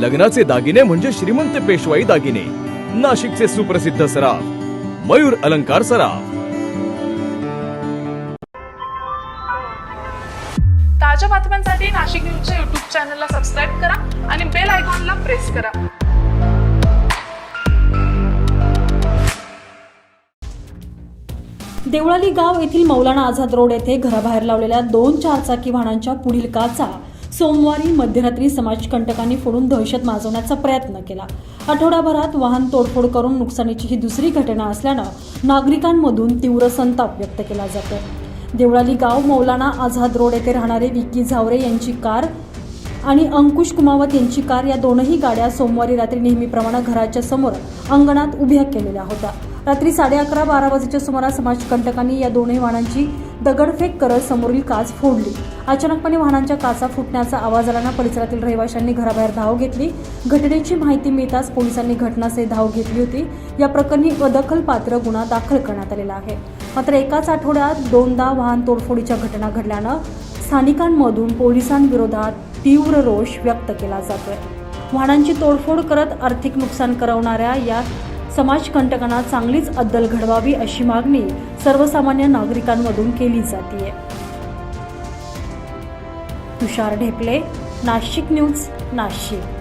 लग्नाचे दागिने म्हणजे श्रीमंत पेशवाई दागिने. नाशिकचे सुप्रसिद्ध सराफ. मयूर अलंकार सराफ. ताज्या बातम्यांसाठी नाशिक न्यूजच्या युट्यूब चॅनलला सबस्क्राईब करा आणि बेल आयकॉनला प्रेस करा. देवळाली गाव येथील मौलाना आझाद रोड येथे घराबाहेर लावलेल्या दोन चारचाकी वाहनांच्या पुढील काचा सोमवारी मध्यरात्री समाजकंटकांनी फोडून दहशत माजवण्याचा प्रयत्न केला. आठवडाभरात वाहन तोडफोड करून नुकसानीची ही दुसरी घटना असल्यानं नागरिकांमधून तीव्र संताप व्यक्त केला जातो देवळाली गाव मौलाना आझाद रोड येथे राहणारे विक्की झावरे यांची कार आणि अंकुश कुमावत यांची कार या दोनही गाड्या सोमवारी रात्री नेहमीप्रमाणे घराच्या समोर अंगणात उभ्या केलेल्या होत्या. रात्री साडे अकरा बारा वाजेच्या सुमारास समाजकंटकांनी या दोन्ही वाहनांची दगडफेक करत समोरील काच फोडली. अचानकपणे वाहनांच्या काचा फुटण्याचा आवाज आल्यानं परिसरातील रहिवाशांनी घराबाहेर धाव घेतली. घटनेची माहिती मिळताच पोलिसांनी घटनास्थळी धाव घेतली होती. या प्रकरणी अदखलपात्र गुन्हा दाखल करण्यात आलेला आहे. मात्र एकाच आठवड्यात दोनदा वाहन तोडफोडीच्या घटना घडल्यानं स्थानिकांमधून पोलिसांविरोधात तीव्र रोष व्यक्त केला जातोय. वाहनांची तोडफोड करत आर्थिक नुकसान करवणाऱ्या या समाजकंटकांना चांगलीच अद्दल घडवावी अशी मागणी सर्वसामान्य नागरिकांमधून केली जाते तुषार ढेपले नाशिक न्यूज नाशिक.